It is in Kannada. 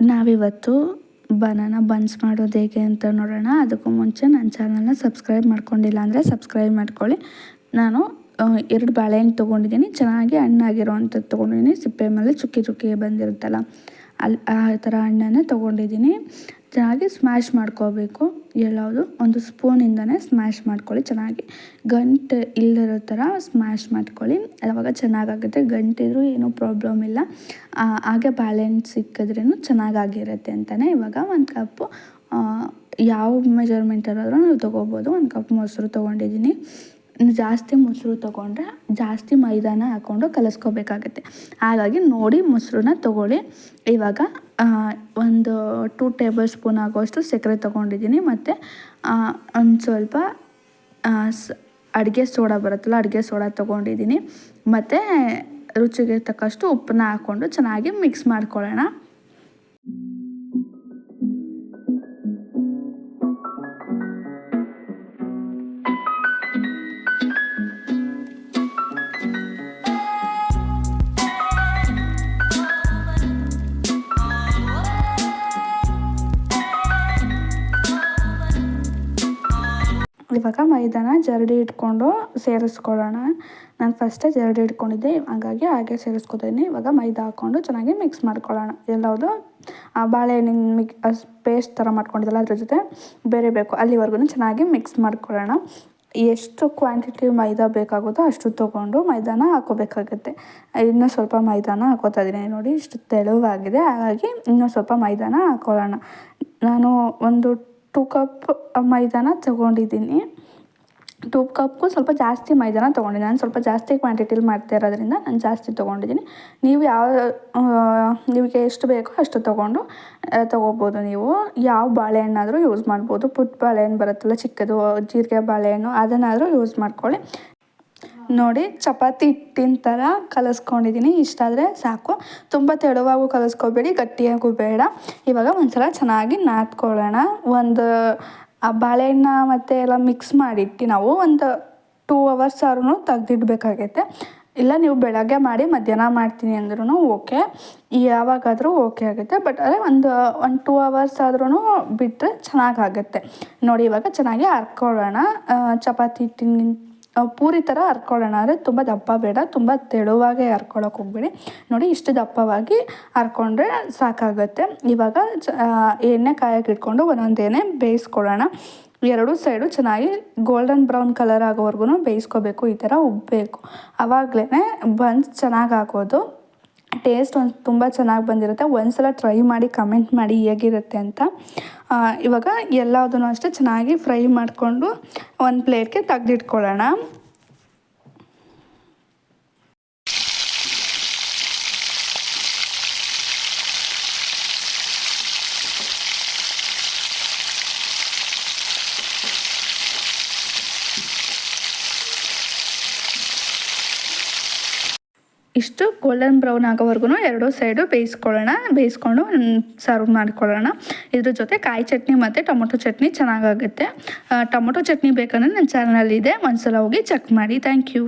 ನಾವಿವತ್ತು ಬನಾನ ಬನ್ಸ್ ಮಾಡೋದು ಹೇಗೆ ಅಂತ ನೋಡೋಣ. ಅದಕ್ಕೂ ಮುಂಚೆ ನನ್ನ ಚಾನಲ್ನ ಸಬ್ಸ್ಕ್ರೈಬ್ ಮಾಡ್ಕೊಂಡಿಲ್ಲ ಅಂದರೆ ಸಬ್ಸ್ಕ್ರೈಬ್ ಮಾಡ್ಕೊಳ್ಳಿ. ನಾನು ಎರಡು ಬಾಳೆಹಣ್ಣು ತೊಗೊಂಡಿದ್ದೀನಿ. ಚೆನ್ನಾಗಿ ಹಣ್ಣಾಗಿರೋವಂಥದ್ದು ತೊಗೊಂಡಿದ್ದೀನಿ. ಸಿಪ್ಪೆ ಮೇಲೆ ಚುಕ್ಕಿ ಚುಕ್ಕಿ ಬಂದಿರುತ್ತಲ್ಲ. ಅಲ್ಲಿ ಆ ಥರ ಹಣ್ಣನ್ನೇ ತೊಗೊಂಡಿದ್ದೀನಿ. ಚೆನ್ನಾಗಿ ಸ್ಮ್ಯಾಶ್ ಮಾಡ್ಕೋಬೇಕು. ಎಲ್ಲವುದು ಒಂದು ಸ್ಪೂನಿಂದನೇ ಸ್ಮ್ಯಾಶ್ ಮಾಡ್ಕೊಳ್ಳಿ. ಚೆನ್ನಾಗಿ ಗಂಟು ಇಲ್ಲದಿರೋ ಥರ ಸ್ಮ್ಯಾಶ್ ಮಾಡ್ಕೊಳ್ಳಿ. ಆವಾಗ ಚೆನ್ನಾಗಾಗುತ್ತೆ. ಗಂಟಿದ್ರೂ ಏನೂ ಪ್ರಾಬ್ಲಮ್ ಇಲ್ಲ. ಹಾಗೆ ಬ್ಯಾಲೆನ್ಸ್ ಸಿಕ್ಕಿದ್ರೂ ಚೆನ್ನಾಗಾಗಿರುತ್ತೆ ಅಂತಲೇ ಇವಾಗ ಒಂದು ಕಪ್ಪು ಯಾವ ಮೆಜರ್ಮೆಂಟ್ ಇರೋದ್ರೂ ನಾವು ತೊಗೋಬೋದು. ಒಂದು ಕಪ್ ಮೊಸರು ತೊಗೊಂಡಿದ್ದೀನಿ. ಜಾಸ್ತಿ ಮೊಸರು ತೊಗೊಂಡ್ರೆ ಜಾಸ್ತಿ ಮೈದಾನ ಹಾಕ್ಕೊಂಡು ಕಲಸ್ಕೋಬೇಕಾಗತ್ತೆ. ಹಾಗಾಗಿ ನೋಡಿ ಮೊಸರನ್ನ ತೊಗೊಳ್ಳಿ. ಇವಾಗ ಒಂದು ಟೂ ಟೇಬಲ್ ಸ್ಪೂನ್ ಆಗೋಷ್ಟು ಸಕ್ಕರೆ ತೊಗೊಂಡಿದ್ದೀನಿ. ಮತ್ತು ಒಂದು ಸ್ವಲ್ಪ ಸ್, ಅಡುಗೆ ಸೋಡಾ ಬರುತ್ತಲ್ಲ, ಅಡುಗೆ ಸೋಡಾ ತೊಗೊಂಡಿದ್ದೀನಿ. ಮತ್ತು ರುಚಿಗೆ ತಕ್ಕಷ್ಟು ಉಪ್ಪನ್ನ ಹಾಕ್ಕೊಂಡು ಚೆನ್ನಾಗಿ ಮಿಕ್ಸ್ ಮಾಡ್ಕೊಳ್ಳೋಣ. ಇವಾಗ ಮೈದಾನ ಜರಡಿ ಇಟ್ಕೊಂಡು ಸೇರಿಸ್ಕೊಳ್ಳೋಣ. ನಾನು ಫಸ್ಟೇ ಜರಡಿ ಇಟ್ಕೊಂಡಿದ್ದೆ, ಹಾಗಾಗಿ ಹಾಗೆ ಸೇರಿಸ್ಕೊತೀನಿ. ಇವಾಗ ಮೈದಾ ಹಾಕ್ಕೊಂಡು ಚೆನ್ನಾಗಿ ಮಿಕ್ಸ್ ಮಾಡ್ಕೊಳ್ಳೋಣ. ಎಲ್ಲವುದು, ಆ ಬಾಳೆಹಣ್ಣಿನ ಮಿಕ್ ಪೇಸ್ಟ್ ಥರ ಮಾಡ್ಕೊಂಡಿದ್ದಲ್ಲ ಅದ್ರ ಜೊತೆ ಬೇರೆ ಬೇಕು. ಅಲ್ಲಿವರೆಗೂ ಚೆನ್ನಾಗಿ ಮಿಕ್ಸ್ ಮಾಡ್ಕೊಳ್ಳೋಣ. ಎಷ್ಟು ಕ್ವಾಂಟಿಟಿ ಮೈದಾ ಬೇಕಾಗುತ್ತೋ ಅಷ್ಟು ತೊಗೊಂಡು ಮೈದಾನ ಹಾಕೋಬೇಕಾಗುತ್ತೆ ಇನ್ನೂ ಸ್ವಲ್ಪ ಮೈದಾನ ಹಾಕೋತಾ ಇದ್ದೀನಿ ನೋಡಿ, ಇಷ್ಟು ತೆಳುವಾಗಿದೆ. ಹಾಗಾಗಿ ಇನ್ನೂ ಸ್ವಲ್ಪ ಮೈದಾನ ಹಾಕೊಳ್ಳೋಣ ನಾನು ಒಂದು ಟೂ ಕಪ್ ಮೈದಾನ ತಗೊಂಡಿದ್ದೀನಿ. ಟೂ ಕಪ್ಗೂ ಸ್ವಲ್ಪ ಜಾಸ್ತಿ ಮೈದಾನ ತೊಗೊಂಡಿದ್ದೀನಿ. ನಾನು ಸ್ವಲ್ಪ ಜಾಸ್ತಿ ಕ್ವಾಂಟಿಟಿಲಿ ಮಾಡ್ತಾ ಇರೋದ್ರಿಂದ ನಾನು ಜಾಸ್ತಿ ತೊಗೊಂಡಿದ್ದೀನಿ. ನೀವು ಯಾವ ನಿಮಗೆ ಎಷ್ಟು ಬೇಕೋ ಅಷ್ಟು ತೊಗೊಂಡು ತೊಗೋಬೋದು ನೀವು. ಯಾವ ಬಾಳೆಹಣ್ಣಾದರೂ ಯೂಸ್ ಮಾಡ್ಬೋದು. ಪುಟ್ ಬಾಳೆಹಣ್ಣು ಬರುತ್ತಲ್ಲ, ಚಿಕ್ಕದು ಜೀರಿಗೆ ಬಾಳೆಹಣ್ಣು ಅದನ್ನಾದರೂ ಯೂಸ್ ಮಾಡ್ಕೊಳ್ಳಿ. ನೋಡಿ, ಚಪಾತಿ ಹಿಟ್ಟಿನ ಥರ ಇಷ್ಟ ಇಷ್ಟಾದರೆ ಸಾಕು. ತುಂಬ ತೆಳುವಾಗೂ ಕಲಸ್ಕೋಬೇಡಿ, ಗಟ್ಟಿಯಾಗೂ ಬೇಡ. ಇವಾಗ ಒಂದ್ಸಲ ಚೆನ್ನಾಗಿ ನಾದ್ಕೊಳ್ಳೋಣ. ಒಂದು, ಆ ಬಾಳೆಹಣ್ಣ ಮತ್ತು ಎಲ್ಲ ಮಿಕ್ಸ್ ಮಾಡಿಟ್ಟು ನಾವು ಒಂದು ಟೂ ಅವರ್ಸ್ ಆದ್ರೂ ತೆಗ್ದಿಡ್ಬೇಕಾಗೈತೆ. ಇಲ್ಲ, ನೀವು ಬೆಳಗ್ಗೆ ಮಾಡಿ, ಮಧ್ಯಾಹ್ನ ಮಾಡ್ತೀನಿ ಅಂದ್ರೂ ಓಕೆ. ಯಾವಾಗಾದರೂ ಓಕೆ ಆಗುತ್ತೆ. ಬಟ್ ಅದೇ ಒಂದು ಒಂದು ಟೂ ಅವರ್ಸ್ ಆದ್ರೂ ಬಿಟ್ಟರೆ ಚೆನ್ನಾಗಾಗುತ್ತೆ. ನೋಡಿ, ಇವಾಗ ಚೆನ್ನಾಗಿ ಹರ್ಕೊಳ್ಳೋಣ ಚಪಾತಿ ಹಿಟ್ಟಿನ ಆ, ಪೂರಿ ಥರ ಹರ್ಕೊಳ್ಳೋಣ. ಅಂದರೆ ತುಂಬ ದಪ್ಪ ಬೇಡ ತುಂಬ ತೆಳುವಾಗೆ ಹರ್ಕೊಳ್ಳೋಕೆ ಹೋಗ್ಬೇಡಿ. ನೋಡಿ ಇಷ್ಟು ದಪ್ಪವಾಗಿ ಹರ್ಕೊಂಡ್ರೆ ಸಾಕಾಗುತ್ತೆ. ಇವಾಗ ಎಣ್ಣೆ ಕಾಯಕ್ಕೆ ಇಟ್ಕೊಂಡು ಒಂದೊಂದು ಎಣ್ಣೆ ಬೇಯಿಸ್ಕೊಳ್ಳೋಣ. ಎರಡು ಸೈಡು ಚೆನ್ನಾಗಿ ಗೋಲ್ಡನ್ ಬ್ರೌನ್ ಕಲರ್ ಆಗೋವರೆಗೂ ಬೇಯಿಸ್ಕೋಬೇಕು ಈ ಥರ ಉಬ್ಬಬೇಕು ಆವಾಗಲೇ ಬನ್ಸ್ ಚೆನ್ನಾಗಿ ಹಾಕೋದು. ಟೇಸ್ಟ್ ಒಂದು ತುಂಬ ಚೆನ್ನಾಗಿ ಬಂದಿರುತ್ತೆ. ಒಂದು ಸಲ ಟ್ರೈ ಮಾಡಿ ಕಮೆಂಟ್ ಮಾಡಿ ಹೇಗಿರುತ್ತೆ ಅಂತ. ಇವಾಗ ಎಲ್ಲದನ್ನು ಅಷ್ಟೇ ಚೆನ್ನಾಗಿ ಫ್ರೈ ಮಾಡಿಕೊಂಡು ಒಂದು ಪ್ಲೇಟ್ಗೆ ತೆಗ್ದಿಟ್ಕೊಳ್ಳೋಣ. ಇಷ್ಟು ಗೋಲ್ಡನ್ ಬ್ರೌನ್ ಆಗೋವರೆಗೂ ಎರಡೂ ಸೈಡು ಬೇಯಿಸ್ಕೊಳ್ಳೋಣ, ಬೇಯಿಸ್ಕೊಂಡು ಸರ್ವ್ ಮಾಡ್ಕೊಳ್ಳೋಣ. ಇದ್ರ ಜೊತೆ ಕಾಯಿ ಚಟ್ನಿ ಮತ್ತು ಟೊಮೊಟೊ ಚಟ್ನಿ ಚೆನ್ನಾಗಾಗುತ್ತೆ. ಟೊಮೊಟೊ ಚಟ್ನಿ ಬೇಕಂದ್ರೆ ನನ್ನ ಚಾನಲಲ್ಲಿದೆ ಒಂದ್ಸಲ ಹೋಗಿ ಚೆಕ್ ಮಾಡಿ. Thank you